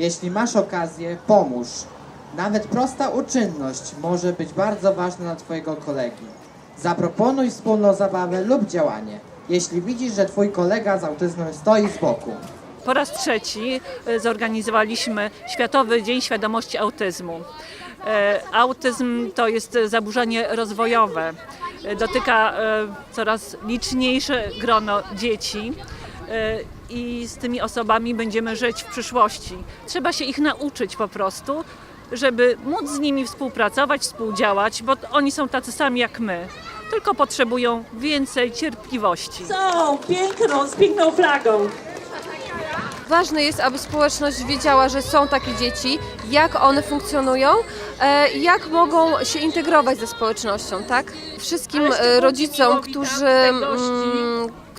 Jeśli masz okazję, pomóż. Nawet prosta uczynność może być bardzo ważna dla Twojego kolegi. Zaproponuj wspólną zabawę lub działanie, jeśli widzisz, że Twój kolega z autyzmem stoi z boku. Po raz trzeci e, zorganizowaliśmy Światowy Dzień Świadomości Autyzmu. E, Autyzm to jest zaburzenie rozwojowe. E, Dotyka coraz liczniejsze grono dzieci i z tymi osobami będziemy żyć w przyszłości. Trzeba się ich nauczyć po prostu, żeby móc z nimi współpracować, współdziałać, bo oni są tacy sami jak my. Tylko potrzebują więcej cierpliwości. Są piękną, z piękną flagą. Ważne jest, aby społeczność wiedziała, że są takie dzieci, jak one funkcjonują, e, jak mogą się integrować ze społecznością, tak? Wszystkim e, rodzicom, miło którzy,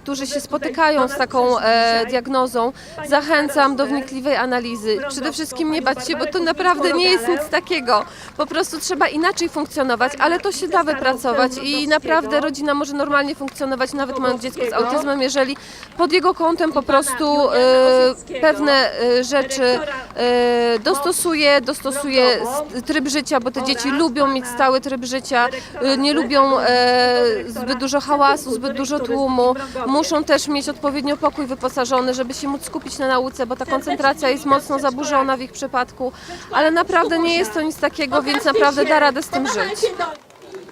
którzy się spotykają z taką e, diagnozą, zachęcam do wnikliwej analizy. Przede wszystkim nie bać się, bo to naprawdę nie jest nic takiego. Po prostu trzeba inaczej funkcjonować, ale to się da wypracować i naprawdę rodzina może normalnie funkcjonować, nawet mając dziecko z autyzmem, jeżeli pod jego kątem po prostu e, pewne e, rzeczy dostosuje, dostosuje tryb życia, bo te dzieci lubią mieć stały tryb życia, e, nie lubią e, zbyt dużo hałasu, zbyt dużo tłumu, muszą też mieć odpowiednio pokój wyposażony, żeby się móc skupić na nauce, bo ta koncentracja jest mocno zaburzona w ich przypadku, ale naprawdę nie jest to nic takiego, więc naprawdę da radę z tym żyć.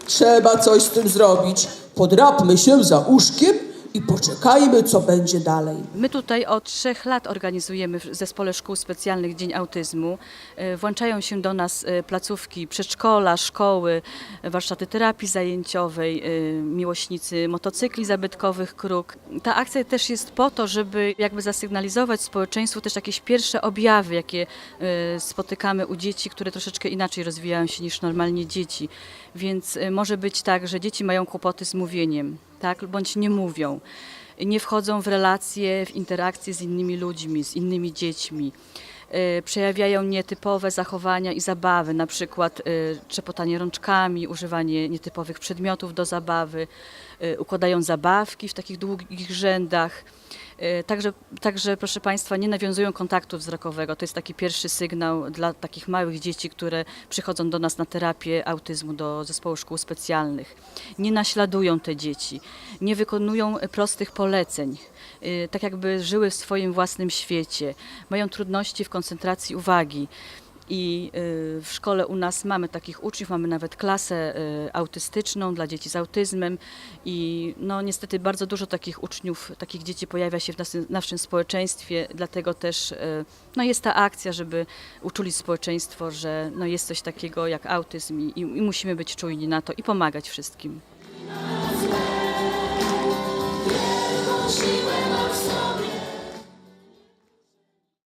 Trzeba coś z tym zrobić. Podrapmy się za uszkiem i poczekajmy, co będzie dalej. My tutaj od trzech lat organizujemy w Zespole Szkół Specjalnych Dzień Autyzmu. E, Włączają się do nas e, placówki przedszkola, szkoły, warsztaty terapii zajęciowej, e, miłośnicy motocykli zabytkowych, kruk. Ta akcja też jest po to, żeby jakby zasygnalizować społeczeństwu też jakieś pierwsze objawy, jakie spotykamy u dzieci, które troszeczkę inaczej rozwijają się niż normalnie dzieci. Więc może być tak, że dzieci mają kłopoty z mówieniem, tak, bądź nie mówią nie wchodzą w relacje, w interakcje z innymi ludźmi, z innymi dziećmi. E, Przejawiają nietypowe zachowania i zabawy, na przykład e, trzepotanie rączkami, używanie nietypowych przedmiotów do zabawy, e, układają zabawki w takich długich rzędach. E, Także, także, proszę Państwa, nie nawiązują kontaktu wzrokowego. To jest taki pierwszy sygnał dla takich małych dzieci, które przychodzą do nas na terapię autyzmu, do zespołu szkół specjalnych. Nie naśladują te dzieci, nie wykonują prostych poleceń, e, tak jakby żyły w swoim własnym świecie, mają trudności w koncentracji uwagi. I y, w szkole u nas mamy takich uczniów, mamy nawet klasę y, autystyczną dla dzieci z autyzmem i no niestety bardzo dużo takich uczniów, takich dzieci pojawia się w naszym, naszym społeczeństwie, dlatego też y, no jest ta akcja, żeby uczulić społeczeństwo, że no jest coś takiego jak autyzm i, i musimy być czujni na to i pomagać wszystkim. siłę